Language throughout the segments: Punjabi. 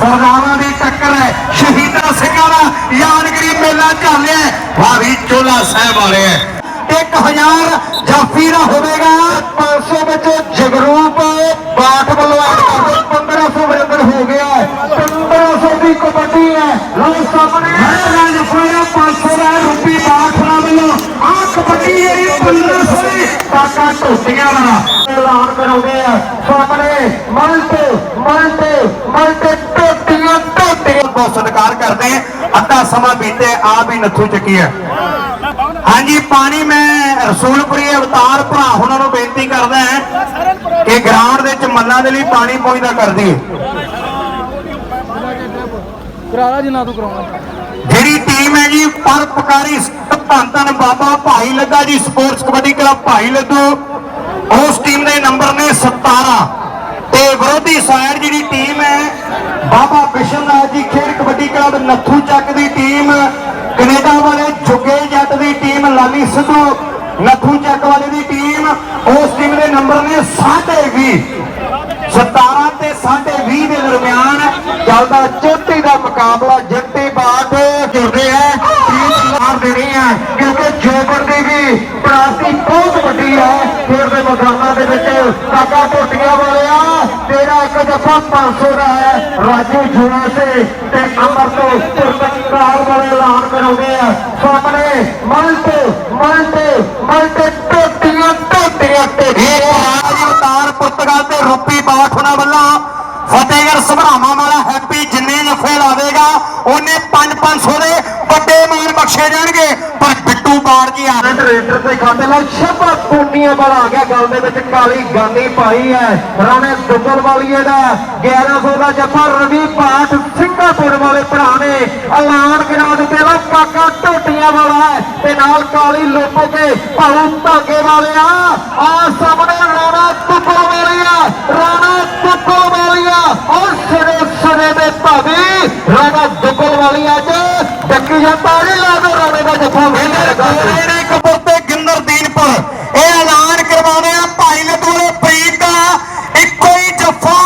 ਸਰਦਾਰਾਂ ਦੀ ਟੱਕਰ ਹੈ। ਸ਼ਹੀਦਾਂ ਸਿੰਘਾਂ ਦਾ ਯਾਦਗਰੀ ਮੇਲਾ ਚੱਲਿਆ ਭਾਵੀ ਚੋਲਾ ਸਾਹਿਬ ਵਾਲੇ ਹੈ। 1000 ਜਾਫੀ ਦਾ ਹੋਵੇਗਾ। 500 ਵਿੱਚ ਜਗਰੂਪ ਬਾਠ ਵੱਲੋਂ ਐਡ ਕਰਦੇ 1500 ਬਰਾਬਰ ਹੋ ਗਿਆ ਹੈ। 1500 ਦੀ ਕਬੱਡੀ ਹੈ। ਲਓ ਸਾਹਮਣੇ। ਮੈਂ ਜਫਾਇਆ 500 ਦਾ ਰੁਪੀ ਬਾਠ ਨਾਲ ਵੱਲੋਂ। ਆ ਕਬੱਡੀ ਜਿਹੜੀ 1500 ਦੀ ਕਾਕਾ ਢੋਟੀਆਂ ਦਾ ਐਲਾਨ ਕਰਾਉਂਦੇ ਆ। ਅੱਧਾ ਸਮਾਂ ਬੀਤੇ ਆਪ ਹੀ ਨੱਥੂ ਚੱਕੀ ਹੈ। ਹਾਂਜੀ ਪਾਣੀ ਮੈਂ ਰਸੂਲਪੁਰੀ ਅਵਤਾਰ ਭਰਾ ਉਹਨਾਂ ਨੂੰ ਬੇਨਤੀ ਕਰਦਾ ਹਾਂ ਕਿ ਗਰਾਊਂਡ ਦੇ ਵਿੱਚ ਮੱਲਾਂ ਦੇ ਲਈ ਪਾਣੀ ਪਹੁੰਚਦਾ ਕਰ ਦਈਏ। ਕਰਾਰਾ ਜਿੰਨਾ ਤੂੰ ਕਰਾਉਣਾ। ਜਿਹੜੀ ਟੀਮ ਹੈ ਜੀ ਪਰਪਕਾਰੀ ਧੰਨ ਧੰਨ ਬਾਬਾ ਭਾਈ ਲੱਗਾ ਜੀ ਸਪੋਰਟਸ ਕਬੱਡੀ ਕਲੱਬ ਭਾਈ ਲੱਦੂ ਉਸ ਟੀਮ ਦੇ ਨੰਬਰ ਨੇ 17 ਤੇ ਵਿਰੋਧੀ ਸਾਈਡ ਜਿਹੜੀ ਟੀਮ ਹੈ, ਬਾਬਾ ਬਿਸ਼ਨਨਾਥ ਜੀ ਖੇਡ ਕਬੱਡੀ ਕਲੱਬ ਨੱਥੂ ਚੱਕ ਦੀ ਟੀਮ ਕੈਨੇਡਾ ਵਾਲੇ ਜੁਗੇ ਜੱਟ ਦੀ ਟੀਮ ਲਾਲੀ ਸਿੱਧੂ ਨੱਥੂ ਚੱਕ ਵਾਲੇ ਦੀ ਟੀਮ ਉਸ ਟੀਮ ਦੇ ਨੰਬਰ ਨੇ 20 17 ਤੇ 20 ਦੇ ਦਰਮਿਆਨ ਚੱਲਦਾ ਚੋਟੀ ਦਾ ਮੁਕਾਬਲਾ, ਜੱਟੀ ਬਾਟ ਜੁੜਦੇ ਹੈ ਟੀਮ ਲਾਰ ਦੇਣੀ ਹੈ ਕਿਉਂਕਿ ਜੋਬਰ ਦੀ ਵੀ ਪ੍ਰਾਪਤੀ ਬਹੁਤ ਵੱਡੀ ਹੈ ਖੇਡ ਦੇ ਮੈਦਾਨਾਂ ਦੇ ਵਿੱਚ, ਕਾਕਾ ਟੋਟੀਆਂ ਵਾਲਿਆ ਤੇਰਾ ਇੱਕ ਜੱਫਾ 500 ਦਾ ਹੈ। ਰਾਜੂ ਜੂਨਾ ਸੇ ਤੇ ਅਮਰ ਤੋਂ ਪੁਰਤਕਾਲ ਵਾਲੇ ਐਲਾਨ ਕਰੋਗੇ ਆ। ਸਾਹਮਣੇ ਮਲਟ ਮਲਟ ਮਲਟ ਟੋਟੀਆਂ ਟੋਟੀਆਂ ਟੋਟੀਆਂ ਅਵਤਾਰ ਪੁਰਤਗਾਲ ਤੇ ਰੂਪੀ ਬਾਠ ਉਹਨਾਂ ਵੱਲੋਂ ਫਤਿਹਗੜ੍ਹ ਸਭਰਾਵਾਂ ਵਾਲਾ ਹੈਪੀ ਜਿੰਨੇ ਜਫੇ ਲਾਵੇਗਾ ਉਹਨੇ 5-500 ਦੇ ਵੱਡੇ ਮਾਨ ਬਖਸ਼ੇ ਜਾਣਗੇ ਪਰ ਬਿੱਟੂ ਬਾੜ ਜੀ ਰੇਟਰ ਤੇ ਖਾਤੇ ਨਾਲ ਸ਼ਬਾ ਕੋਟੀਆਂ ਵਾਲਾ ਆ ਗਿਆ। ਗੱਲ ਦੇ ਵਿੱਚ ਕਾਲੀ ਗਾਂਦੀ ਪਾਈ ਹੈ। ਰਾਣੇ ਦੁੱਗਲ ਵਾਲੀਏ ਦਾ। 1100 ਦਾ ਜੱਫਾ ਰਵੀ ਪਾਠ ਸਿੰਘਾਪੁਰ ਵਾਲੇ ਭਰਾ ਨੇ। ਐਲਾਨ ਕਰਾ ਦਿੱਤੇ ਵਾ ਕਾਕਾ ਢੋਟੀਆਂ ਵਾਲਾ ਹੈ। ਤੇ ਨਾਲ ਕਾਲੀ ਲੋਪੋ ਕੇ ਭਾਉ ਧਾਗੇ ਵਾਲਿਆ ਆ। ਸਾਹਮਣੇ ਰਾਣਾ ਦੁੱਗਲ ਵਾਲੀਆ ਰਾਣਾ ਦੁੱਗਲ ਵਾਲੀਆ ਔਰ ਸਿਰੇ ਸਿਰੇ ਦੇ ਭਾਵੇਂ ਰਾਣਾ ਦੁੱਗਲ ਵਾਲੀਆ ਚ ਡੱਕੀ ਜਾਂਦਾ। ਨਹੀਂ ਲੱਗਦਾ ਰਾਣੇ ਦਾ ਜੱਫਾ। ਗੋਰੇ ਨੇ ਕਪੂਰ ਤੇ ਗਿੰਦਰ ਦੀਨਪੁਰ ਇਹ ਐਲਾਨ ਕਰਵਾਉਂਦੇ ਆ ਭਾਈ ਲੱਡੂ ਦੇ ਪ੍ਰੀਤ ਦਾ ਇੱਕੋ ਹੀ ਜੱਫਾ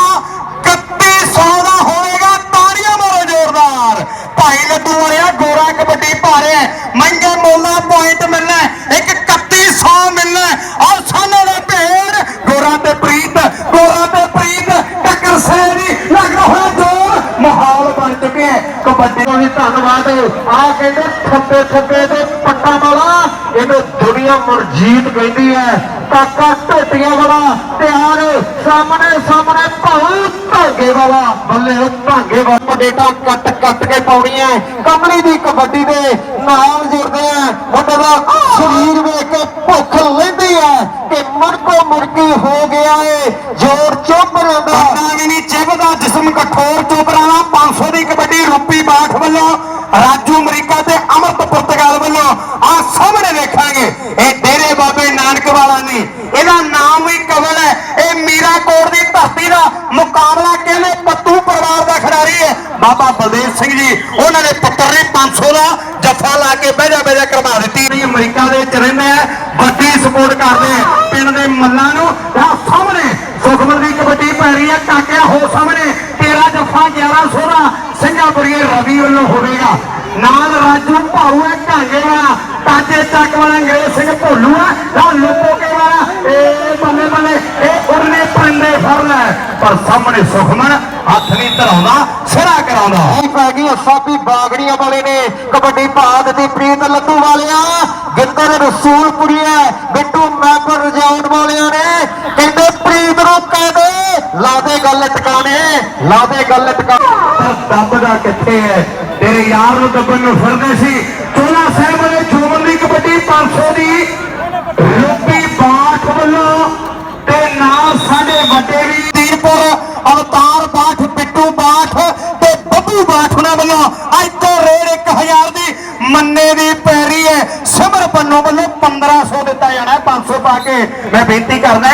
3100 ਦਾ ਹੋਵੇਗਾ ਤਾੜੀਆਂ ਮਾਰੋ ਜ਼ੋਰਦਾਰ ਭਾਈ ਲੱਡੂ ਵਾਲਿਆ ਗੋਰਾ ਕਬੱਡੀ ਪਾ ਰਿਹਾ ਹੈ। ਮਹਿੰਗੇ ਮੋਲਾ ਪੁਆਇੰਟ ਮਿਲਣਾ ਹੈ। ਇੱਕ 3100 ਮਿਲਣਾ ਹੈ। ਔਰ ਸਾਹਮਣੇ ਦਾ ਭੇੜ ਗੋਰਾ ਤੇ ਪ੍ਰੀਤ ਗੋਰਾ ਤੇ ਪ੍ਰੀਤ ਟੱਕਰ ਸੇਰੀ ਲੱਗ ਰਿਹਾ ਜੋਰ ਮਾਹੌਲ ਬਣ ਚੁੱਕਿਆ ਕਬੱਡੀ ਦਾ ਵੀ ਧੰਨਵਾਦ। ਆ ਕਹਿੰਦੇ ਥੱਪੇ ਥੱਪੇ ਤੇ ਪੱਟਾਂ ਵਾਲਾ ਇਹਨੂੰ ਦੁਨੀਆ ਮਰਜੀਤ ਕਹਿੰਦੀ ਹੈ। ਕਾਕਾ ਢੋਟੀਆਂ ਵਾਲਾ, ਤਿਆਰ, ਸਾਹਮਣੇ ਸਾਹਮਣੇ ਭਾਉ ਧਾਗੇ ਵਾਲਾ, ਬੱਲੇ ਧਾਗੇ ਵਾਲਾ। ਡੇਟਾ ਕੱਟ ਕੱਟ ਕੇ ਪਾਉਣੀ ਹੈ। ਕਮਲੀ ਦੀ ਕਬੱਡੀ ਦੇ ਨਾਲ ਜੁੜਦੇ ਆ। ਮੁੰਡੇ ਦਾ ਸਰੀਰ ਵੇਖ ਕੇ ਭੁੱਖ ਲੈਂਦੀ ਹੈ। ਕਿ ਮੁੜਕੋ ਮੁੜਕੀ ਹੋ ਗਿਆ ਏ। ਜੋਰ ਚੋਬਰਾਂ ਦਾ ਵੀ ਨਹੀਂ ਚਿਭਦਾ ਜਿਸਮ ਕਠੋਰ ਚੋਬਰਾਂ ਦਾ 500 ਦੀ ਕਬੱਡੀ ਰੂਪੀ ਬਾਠ ਵੱਲੋਂ ਰਾਜੂ ਅਮਰੀਕਾ ਤੇ ਅਮਰਤ ਪੁਰਤਗਾਲ ਵੱਲੋਂ ਆ ਸਾਹਮਣੇ ਵੇਖਾਂਗੇ ਇਹ ਡੇਰੇ ਬਾਬੇ ਨਾਨਕ ਵਾਲਾ ਨਹੀਂ ਇਹਦਾ ਨਾਮ ਵੀ ਕਵਲ ਹੈ ਇਹ ਮੀਰਾਕੋਟ ਦੀ ਧਰਤੀ ਦਾ ਮੁਕਾਬਲਾ ਕਹਿੰਦੇ ਪੱਤੂ ਪਰਿਵਾਰ ਦਾ ਖਿਡਾਰੀ ਹੈ ਬਾਬਾ ਬਲਦੇਵ ਸਿੰਘ ਜੀ, ਉਹਨਾਂ ਦੇ ਪੁੱਤਰ ਨੇ 500 ਦਾ ਜੱਫਾ ਲਾ ਕੇ ਬਹਿਜਾ ਬਹਿਜਾ ਕਰਵਾ ਦਿੱਤੀ। ਨਹੀਂ, ਅਮਰੀਕਾ ਦੇ ਵਿੱਚ ਰਹਿੰਦੇ ਆ ਵੱਡੀ ਸਪੋਰਟ ਕਰਦੇ ਆ ਪਿੰਡ ਦੇ ਮੱਲਾਂ ਨੂੰ ਆ ਸਾਹਮਣੇ ਸੁਖਮਨ ਦੀ ਕਬੱਡੀ ਪੈ ਰਹੀ ਹੈ ਕਾਕਿਆ ਹੋ ਸਾਹਮਣੇ ਤੇਰਾ ਜੱਫਾ 1100 ਦਾ ਸਿੰਘਾਪੁਰੀਏ ਰਵੀ ਵੱਲੋਂ ਹੋਵੇਗਾ ਨਾਲ ਰਾਜੂ ਭਾਊ ਹੈ ਢਾਂਗੇ ਵਾਲਾ ਤਾਜੇ ਚੱਕ ਵਾਲਾ ਅੰਗਰੇਜ਼ ਸਿੰਘ ਭੋਲੂ ਆ ਆ ਲੋਕੋਕੇ ਵਾਲਾ ਇਹ ਬੱਲੇ ਬੱਲੇ ਇਹ ਉਹਨੇ ਪੰਡੇ ਫੜ ਲੈ ਪਰ ਸਾਹਮਣੇ ਸੁਖਮਨ ਹੱਥ ਨਹੀਂ ਧਰਾਉਂਦਾ ਸਿਰਾ ਕਰਾਉਂਦਾ। ਇਹ ਪੈ ਗਈ ਸਾਬੀ ਬਾਗੜੀਆਂ ਵਾਲੇ ਨੇ ਕਬੱਡੀ ਪਾ ਦਿੱਤੀ ਪ੍ਰੀਤ ਲੱਡੂ ਵਾਲਿਆਂ ਗਿੰਦਰ ਰਸੂਲਪੁਰੀਆ ਬਿੱਟੂ ਮੈਂਬਰ ਰਜਾਉਣ ਵਾਲਿਆਂ ਨੇ ਕਹਿੰਦੇ ਪ੍ਰੀਤ ਨੂੰ ਕਹਿ ਦੇ ਲਾ ਦੇ ਗੱਲ ਟਿਕਾਣੇ ਲਾ ਦੇ ਗੱਲ ਟਿਕਾਣੇ ਦੱਬਦਾ ਕਿੱਥੇ ਹੈ? ਤੇਰੇ ਯਾਰ ਨੂੰ ਦੱਬਣ ਨੂੰ ਫਿਰਦੇ ਸੀ। ਚੋਲਾ ਸਾਹਿਬ ਵਾਲੇ ਚੋਮਨ ਦੀ ਕਬੱਡੀ 500 ਦੀ ਪੰਨੋ ਵੱਲੋਂ 1500 ਦਿੱਤਾ ਜਾਣਾ ਹੈ 500 ਪਾ ਕੇ ਮੈਂ ਬੇਨਤੀ ਕਰਦਾ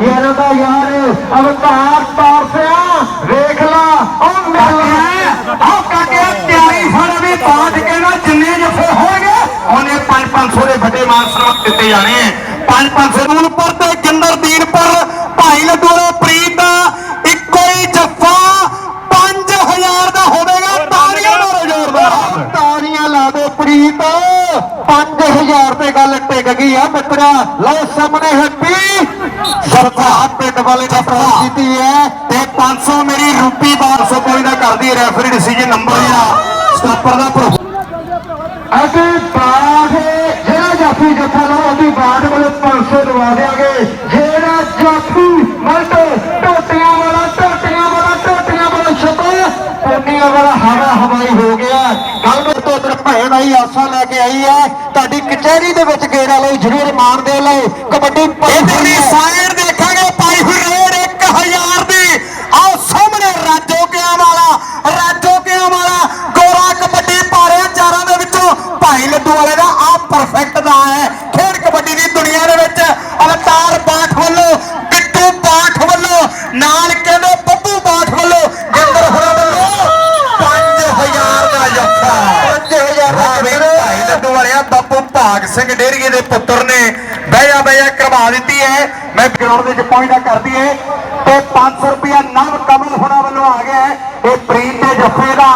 ਯਾਰ ਦਾ ਯਾਰ ਅਵਤਾਰ ਤਾਰਸਿਆ ਵੇਖ ਲਾ ਉਹ ਮੇਰੇ ਉਹ ਕਾਕੇ ਤਿਆਰੀ ਫੜ ਵੀ ਬਾਠ ਕੇ ਨਾ ਜਿੰਨੇ ਜਫੇ ਹੋਣਗੇ ਉਹਨੇ 5-500 ਦੇ ਵੱਡੇ ਮਾਨ ਸਨਮਾਨ ਦਿੱਤੇ ਜਾਣੇ ਹੈ। 5-500 ਨੂਨਪੁਰ ਤੇ ਗਿੰਦਰ ਦੀਨਪੁਰ ਭਾਈ ਲੱਡੂ ਦੇ ਪ੍ਰੀਤ ਦਾ ਇੱਕੋ ਹੀ ਜੱਫਾ 5000 ਹਜ਼ਾਰ ਦਾ ਹੋਵੇਗਾ ਤਾੜੀਆਂ ਮਾਰੋ ਜ਼ੋਰਦਾਰ ਤਾੜੀਆਂ ਲਾ ਦਿਓ ਪ੍ਰੀਤ 5000 ਤੇ ਗੱਲ ਟਿਕ ਗਈ ਆ ਮਿੱਤਰਾ, ਲਓ ਸਾਹਮਣੇ ਹੈਪੀ ਸਰਦਾਰ ਪਿੰਡ ਵਾਲੇ ਨੇ ਪ੍ਰਾਪਤ ਕੀਤੀ ਹੈ ਤੇ 500 ਮੇਰੀ ਰੂਪੀ 1200 ਕੋਈ ਦਾ ਕਰਦੀ ਰੈਫਰੀ ਡਿਸੀਜਨ ਨੰਬਰ ਜਿਹੜਾ ਸਟਾਪਰ ਦਾ ਆਈ ਆਸਾ ਲੈ ਕੇ ਆਈ ਹੈ। ਤੁਹਾਡੀ ਕਚਹਿਰੀ ਦੇ ਵਿੱਚ ਗੇੜਾ ਲਈ ਜ਼ਰੂਰ ਮਾਣ ਦੇ ਲਓ। ਕਬੱਡੀ ਇਧਰ ਦੀ ਸਾਈਡ ਦੇਖਾਂਗੇ ਪਾਈ ਹੋਈ ਰੇਡ 1000 ਦੀ ਆਓ ਸਾਹਮਣੇ ਰਾਜੋ ਕਿਆਂ ਵਾਲਾ ਰਾਜੋ ਕਿਆਂ ਵਾਲਾ ਗੋਰਾ ਕਬੱਡੀ ਪਾ ਰਿਹਾ ਚਾਰਾਂ ਦੇ ਵਿੱਚੋਂ ਭਾਈ ਲੱਡੂ ਵਾਲੇ ਦਾ ਆ ਪਰਫੈਕਟ ਦਾ ਹੈ ਖੇਡ ਕਬੱਡੀ ਦੀ ਦੁਨੀਆ ਦੇ ਵਿੱਚ ਅਵਤਾਰ ਬਾਠ ਵੱਲੋਂ ਬਿੱਟੂ ਬਾਠ ਵੱਲੋਂ ਨਾਲ ਕਹਿੰਦੇ ਬੱਬੂ ਬਾਠ ਵੱਲੋਂ ਗਿੰਦਰ ਹੋਰਾਂ ਵੱਲੋਂ 5000 ਦਾ ਜੱਫਾ 5000 ਦਾ ਹਾਂ ਵੀ ਭਾਈ ਲੱਡੂ ਵਾਲਿਆ ਬਾਪੂ ਭਾਗ ਸਿੰਘ ਡੇਰੀਏ ਦੇ ਪੁੱਤਰ ਨੇ ਬਹਿਆ ਬਹਿਆ ਕਰਵਾ ਦਿੱਤੀ ਹੈ ਮੈਂ ਗਰਾਊਂਡ ਦੇ ਵਿੱਚ ਪਹੁੰਚਦਾ ਕਰਦੀ ਹੈ ਤੇ 500 ਰੁਪਇਆ ਨਵ ਕਮਲ ਹੋਣਾ ਵੱਲੋਂ ਆ ਗਿਆ ਹੈ ਇਹ ਪ੍ਰੀਤ ਦੇ ਜੱਫੇ ਦਾ।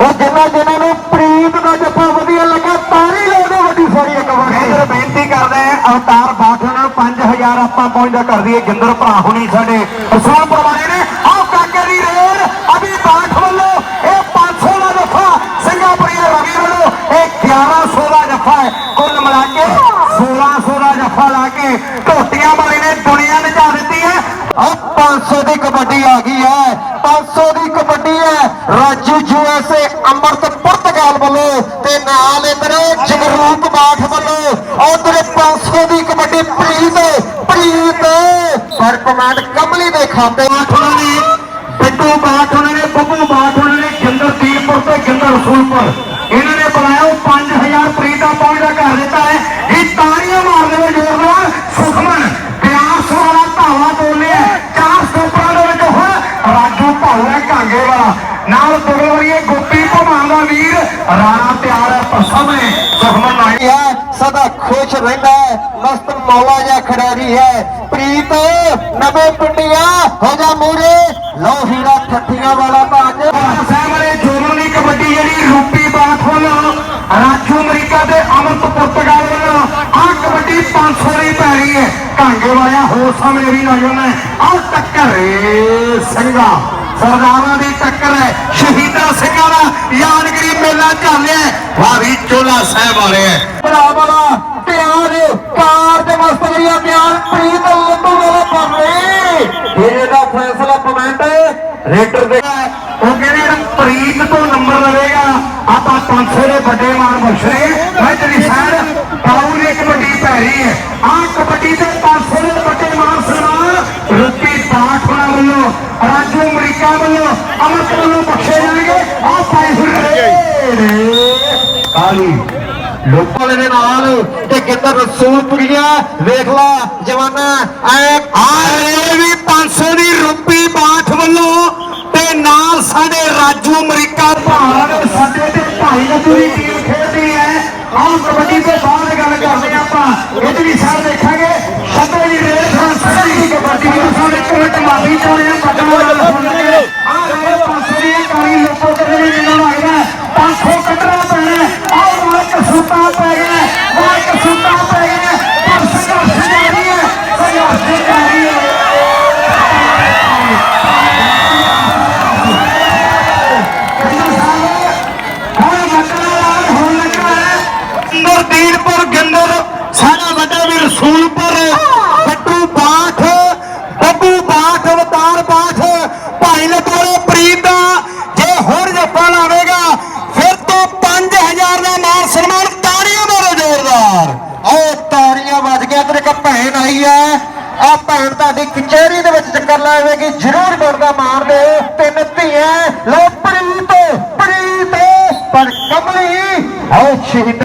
ਉਹ ਜਿਨ੍ਹਾਂ ਜਿਨ੍ਹਾਂ ਨੂੰ ਪ੍ਰੀਤ ਦਾ ਜੱਫਾ ਵਧੀਆ ਲੱਗਾ ਤਾਰੀ ਲਾ ਦਿਓ ਵੱਡੀ ਸਾਰੀ ਇੱਕ ਵਾਰ। ਇਧਰ ਬੇਨਤੀ ਕਰਦੇ ਆ, ਅਵਤਾਰ ਬਾਠਾ 5000 ਆਪਾਂ ਪਹੁੰਚਦਾ ਕਰ ਦਈਏ ਗਿੰਦਰ ਭਰਾ ਹੁਣੀ ਸਾਡੇ ਰਸੂਲ ਪਰਵਾਨੇ ਨੇ। ਆਹ ਕਾਕੇ ਦੀ ਰੇਡ ਅਭੀ ਬਾਠ ਵੱਲੋਂ ਇਹ 500 ਦਾ ਜੱਫਾ, ਸਿੰਗਾਪੁਰੀਆ ਰਵੀ ਵੱਲੋਂ ਇਹ 1100 ਦਾ ਜੱਫਾ ਹੈ ਕੁੱਲ ਮਿਲਾ ਕੇ ਕੇ ਢੋਟੀਆਂ ਵਾਲੇ ਨੇ ਦੁਨੀਆ ਨਚਾ ਦਿੱਤੀ ਹੈ ਆ 500 ਦੀ ਕਬੱਡੀ ਆ ਗਈ ਹੈ 500 ਦੀ ਕਬੱਡੀ ਹੈ ਰਾਜੂ ਯੂਐਸਏ ਅੰਮ੍ਰਿਤ ਪੁਰਤਗਾਲ ਵੱਲੋਂ ਤੇ ਨਾਲ ਇਧਰ ਜਗਰੂਪ ਬਾਠ ਵੱਲੋਂ ਉਧਰ 500 ਦੀ ਕਬੱਡੀ ਪ੍ਰੀਤ ਪ੍ਰੀਤ ਪਰ ਕਮਾਂਡ ਕਮਲੀ ਦੇ ਖਾਤੇ ਬਾਠ ਉਹਨਾਂ ਨੇ ਬਿੱਟੂ ਬਾਠ ਉਹਨਾਂ ਨੇ ਬੱਬੂ ਬਾਠ ਉਹਨਾਂ ਨੇ ਗਿੰਦਰ ਦੀਪੁਰ ਤੇ ਗਿੰਦਰ ਰਸੂਲਪੁਰ ਇਹਨਾਂ ਨੇ ਬੁਲਾਇਆ ਉਹ ਰਹਿੰਦਾ ਮਸਤ ਮੌਲਾ ਜਿਹਾ ਖਿਡਾਰੀ ਹੈ। ਪ੍ਰੀਤ, ਨਵੇਂ ਪਿੰਡੀਆਂ, ਹੋ ਜਾ ਮੂਰੇ। ਲੋ ਹੀਰਾ ਠੱਠੀਆਂ ਵਾਲਾ ਭਾਜ ਸਾਹਮਣੇ ਜੋਬਨ ਦੀ ਕਬੱਡੀ ਜਿਹੜੀ ਰੂਪੀ ਬਾਠ ਵੱਲੋਂ, ਰਾਜੂ ਅਮਰੀਕਾ ਦੇ ਅਮਰਤ ਪੁਰਤਗਾਲ ਵੱਲੋਂ, ਆਹ ਕਬੱਡੀ 500 ਦੀ ਪੈ ਰਹੀ ਹੈ। ਕਾਂਗੇ ਵਾਲਿਆ ਹੋਰ ਸਾਹਮਣੇ ਵੀ ਨੌਜਵਾਨ ਹੈ ਆਹ ਟੱਕਰ ਏ ਸਿੰਘਾ। ਸਰਦਾਰਾਂ ਦੀ ਟੱਕਰ ਹੈ। ਸ਼ਹੀਦ ਮੇਲਾ ਚੱਲਿਆ ਵਾਰੀ ਚੋਲਾ ਸਾਹਿਬ ਵਾਲੇ ਹੈ। ਭਰਾ ਵਾਲਾ ਪਿਆਰ ਕਾਰ ਦੇ ਮਸਤ ਗਿਆ ਪਿਆਰ ਪ੍ਰੀਤ ਲੱਡੂ ਵਾਲਾ ਪਾਵੇ ਇਹ ਦਾ ਫੈਸਲਾ ਕਮੈਂਟ ਰੇਟਰ ਦੇ ਉਹ ਕਹਿੰਦੇ ਪ੍ਰੀਤ ਤੋਂ ਨੰਬਰ ਲਵੇਗਾ। ਆਪਾਂ 500 ਦੇ ਵੱਡੇ ਮਾਨ ਬਖਸ਼ੇ ਮੈਂ ਤੇਰੀ ਸਾਈਡ ਪਾਉ ਨੇ ਕਬੱਡੀ ਪੈ ਰਹੀ ਹੈ। ਆਹ ਕਬੱਡੀ ਤੇ 500 ਦੇ ਵੱਡੇ ਮਾਨ ਸਨਮਾਨ ਰੂਪੀ ਬਾਠ ਹੋਣਾ ਵੱਲੋਂ ਰਾਜੂ ਅਮਰੀਕਾ ਵੱਲੋਂ ਅਮਰਤ ਵੱਲੋਂ ਬਖਸ਼ੇ ਜਾਣਗੇ। ਆਹ ਪਾਈ ਹੋਈ ਕਾਲੀ। ਲੋਕਾਂ ਦੇ ਨਾਲ ਤੇ ਕਿੱਧਰ ਰਸੂਲਪੁਰੀਆ ਵੇਖ ਲਾ ਜਵਾਨਾ, ਐ ਆ ਰਹੇ ਵੀ 500 ਦੀ ਰੂਪੀ ਬਾਠ ਵੱਲੋਂ ਤੇ ਨਾਲ ਸਾਡੇ ਰਾਜੂ ਅਮਰੀਕਾ ਭਾਰਤ ਸਾਡੇ ਤੇ ਭਾਈ ਲੱਡੂ ਟੀਮ ਖੇਡਦੀ ਹੈ। ਆਹ ਕਬੱਡੀ ਤੋਂ ਬਾਅਦ ਗੱਲ ਕਰਦੇ ਆਪਾਂ। ਇਧਰਲੀ ਸਾਈਡ ਦੇਖਾਂਗੇ। ਛੱਤੇ ਦੀ ਰੇਡ ਫਰਾਂਸੀ ਕਬੱਡੀ ਦੀ ਸਾਡੇ ਇੱਕ ਮਿੰਟ ਮਾਫੀ ਚਾਹੁੰਦੇ ਭੈਣ ਆਈ ਐ ਆ ਭੈਣ ਤੁਹਾਡੀ ਕਚਹਿਰੀ ਦੇ ਵਿੱਚ ਚੱਕਰ ਲਾਵੇਗੀ ਜ਼ਰੂਰ ਬਣਦਾ ਮਾਰ ਦੇ ਤਿੰਨ ਧੀਆਂ। ਲੋ ਪ੍ਰੀਤ ਪ੍ਰੀਤ। ਪਰ ਕਮਲੀ ਆਓ ਸ਼ਹੀਦ।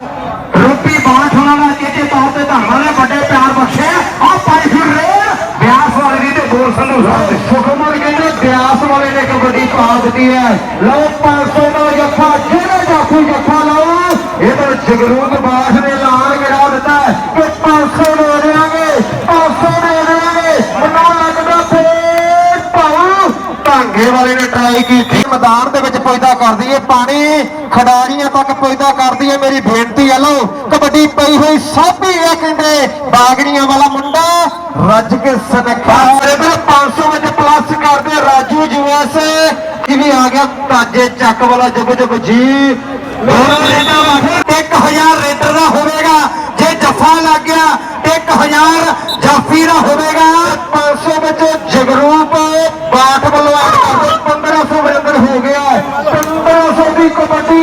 ਰੂਪੀ ਬਾਠ ਉਹਨਾਂ ਦਾ ਚੇਤੇ ਤੌਰ ਤੇ ਧੰਨਵਾਦ ਹੈ ਵੱਡੇ ਪਿਆਰ ਬਖਸ਼ੇ ਆ ਪਾਈ ਫਿਰ ਰੇਡ ਬਿਆਸ ਵਾਲੇ ਦੀ ਤੇ ਗੋਲ ਸੰਧੂ ਸਾਹਿਬ ਸੁਖਮਨ ਕਹਿੰਦੇ ਬਿਆਸ ਵਾਲੇ ਨੇ ਕਬੱਡੀ ਪਾ ਦਿੱਤੀ ਹੈ। ਲਓ 500 ਦਾ ਜਾਫੀ। ਟਰਾਈ ਕੀਤੀ ਮੈਦਾਨ ਦੇ ਵਿੱਚ ਪੈਦਾ ਕਰਦੀ ਏ, ਪਾਣੀ ਖਿਡਾਰੀਆਂ ਤੱਕ ਪੈਦਾ ਕਰਦੀ ਏ, ਮੇਰੀ ਬੇਨਤੀ ਹੈ ਲਓ, ਕਬੱਡੀ ਪਈ ਹੋਈ ਸਾਬੀ ਆ ਕਹਿੰਦੇ ਬਾਗੜੀਆਂ ਵਾਲਾ ਮੁੰਡਾ ਰੱਜ ਕੇ ਸਨਖਾ ਇਧਰ 500 ਵਿੱਚ ਪਲੱਸ ਕਰਦੇ ਰਾਜੂ ਜੂਐਸ ਇਹ ਵੀ ਆ ਗਿਆ, ਤਾਜੇ ਚੱਕ ਵਾਲਾ ਜਬ ਜਬ ਜੀ ਦੋਨਾਂ ਰੇਡਾਂ ਵਾਸਤੇ 1000 ਰੇਡਰ ਦਾ ਹੋਵੇਗਾ ਜੇ ਜੱਫਾ ਲੱਗ ਗਿਆ 1000 ਜਾਫੀ ਦਾ ਹੋਵੇਗਾ 500 ਵਿੱਚ ਜਗਰੂਪ ਬਾਠ ਵੱਲੋਂ ਐਡ ਕਰਦੇ 1500 ਦੇ ਅੰਦਰ ਹੋ ਗਿਆ 1500 ਦੀ ਕਬੱਡੀ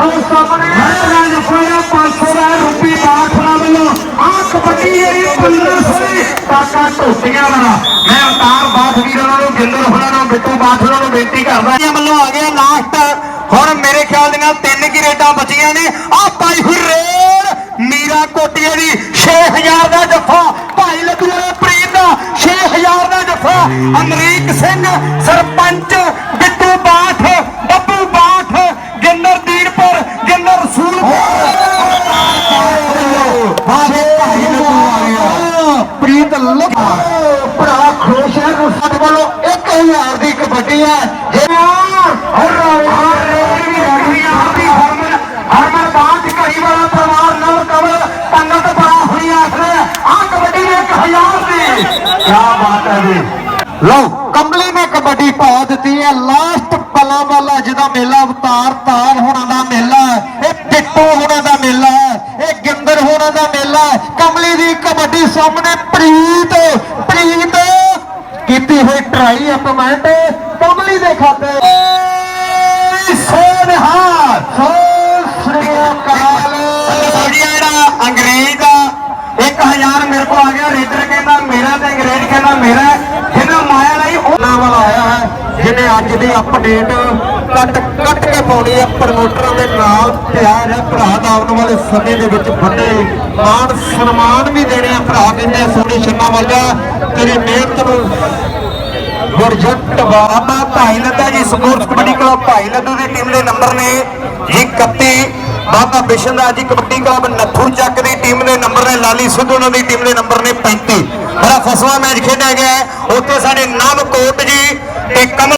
ਹੈ ਲਓ 500 ਦਾ ਰੁਪਈ ਬਾਠ ਵੱਲੋਂ ਆ ਕਬੱਡੀ ਜਿਹੜੀ 1500 ਦੀ ਟਾਕਾ ਢੋਟੀਆਂ ਵਾਲਾ ਮੈਂ ਅਵਤਾਰ ਬਾਠ ਵੀਰਾਂ ਨੂੰ ਗਿੰਦਰ ਹੋਣਾ ਨੂੰ ਬਿੱਟੂ ਬਾਠ ਨੂੰ ਬੇਨਤੀ ਕਰਦਾ ਇਹ ਵੱਲੋਂ ਆ ਗਿਆ ਲਾਸਟ ਹੁਣ ਮੇਰੇ ਖਿਆਲ ਦੇ ਨਾਲ ਤਿੰਨ ਕੀ ਰੇਡਾਂ ਬਚੀਆਂ ਨੇ ਆ ਪਾਈ ਹੋਈ ਰੇਡ ਮੀਰਾ ਕੋਟੀਏ ਦੀ 6000 ਦਾ ਜੱਫਾ। ਭਾਈ ਲੱਡੂ ਵਾਲੇ ਪ੍ਰੀਤ ਦਾ 6000 ਦਾ ਜੱਫਾ। ਅਮਰੀਕ ਸਿੰਘ ਸਰਪੰਚ ਕੀ ਬਾਤ ਹੈ ਜੀ। ਲਓ, ਕੰਬਲੀ ਨੇ ਕਬੱਡੀ ਪਾ ਦਿੱਤੀ ਹੈ। ਲਾਸਟ ਪਲਾਂ ਵਾਲਾ ਜਿਹਦਾ ਮੇਲਾ, ਅਵਤਾਰ ਤਾਰ ਹੋਣਾ ਦਾ ਮੇਲਾ ਇਹ ਟਿੱਟੂ ਹੋਣਾ ਦਾ ਮੇਲਾ ਹੈ। ਇਹ ਗਿੰਦਰ ਹੋਣਾ ਦਾ ਮੇਲਾ ਕੰਬਲੀ ਦੀ ਕਬੱਡੀ ਸਾਹਮਣੇ ਪ੍ਰੀਤ ਪ੍ਰੀਤ ਕੀਤੀ ਹੋਈ ਟਰਾਈ ਅਪਮੈਂਟ ਕੰਬਲੀ ਦੇ ਖਾਤੇ। ਸੋਨਹਾਰ ਸੋ ਸ੍ਰੀ ਅਕਾਲ ਸੋਜੀਆ ਜਿਹੜਾ ਅੰਗਰੇਜ਼ ਦਾ 1000 ਮੇਰੇ ਕੋਲ ਆ ਗਿਆ, ਰੇਡਰ ਕਹਿੰਦਾ ਮੇਰਾ ਤੇ ਅੰਗਰੇਜ਼ ਕਹਿੰਦਾ ਮੇਰਾ ਜਿਹਨਾਂ ਮਾਇਆ ਲਈ ਉਹਨਾਂ ਵਾਲਾ ਆਇਆ ਹੈ, ਜਿਹਨੇ ਅੱਜ ਦੀ ਅਪਡੇਟ ਕੱਟ ਕੱਟ ਕੇ ਪਾਉਣੀ ਹੈ ਪ੍ਰਮੋਟਰਾਂ ਦੇ ਨਾਲ ਪਿਆਰ ਹੈ। ਭਰਾ ਦਾ ਆਉਣ ਵਾਲੇ ਸਮੇਂ ਦੇ ਵਿੱਚ ਵੱਡੇ ਮਾਣ ਸਨਮਾਨ ਵੀ ਦੇਣੇ ਆ ਭਰਾ ਕਹਿੰਦੇ ਸੋਹਣੀ ਸ਼ਰਮਾ ਵਾਲਾ, ਤੇਰੀ ਮਿਹਨਤ ਨੂੰ ਗੁਰਜੰਟ ਬਾਬਾ ਭਾਈ ਲੱਦਾ ਜੀ ਸਪੋਰਟਸ ਕਬੱਡੀ ਕਲੱਬ ਭਾਈ ਲੱਦੂ ਦੀ ਟੀਮ ਦੇ ਨੰਬਰ ਨੇ ਜੀ 31 ਬਾਬਾ ਬਿਸ਼ਨ ਦਾ ਜੀ ਕਬੱਡੀ ਕਲੱਬ ਨੱਥੂ ਚੱਕ ਦੀ ਟੀਮ ਦੇ ਨੰਬਰ ਨੇ ਲਾਲੀ ਸਿੱਧੂ ਉਹਨਾਂ ਦੀ ਟੀਮ ਦੇ ਨੰਬਰ ਨੇ 35 ਬੜਾ ਫਸਵਾ ਮੈਚ ਖੇਡਿਆ ਗਿਆ ਉੱਥੇ ਸਾਡੇ ਨਵ ਕੋਟ ਜੀ ਤੇ ਕਮਲ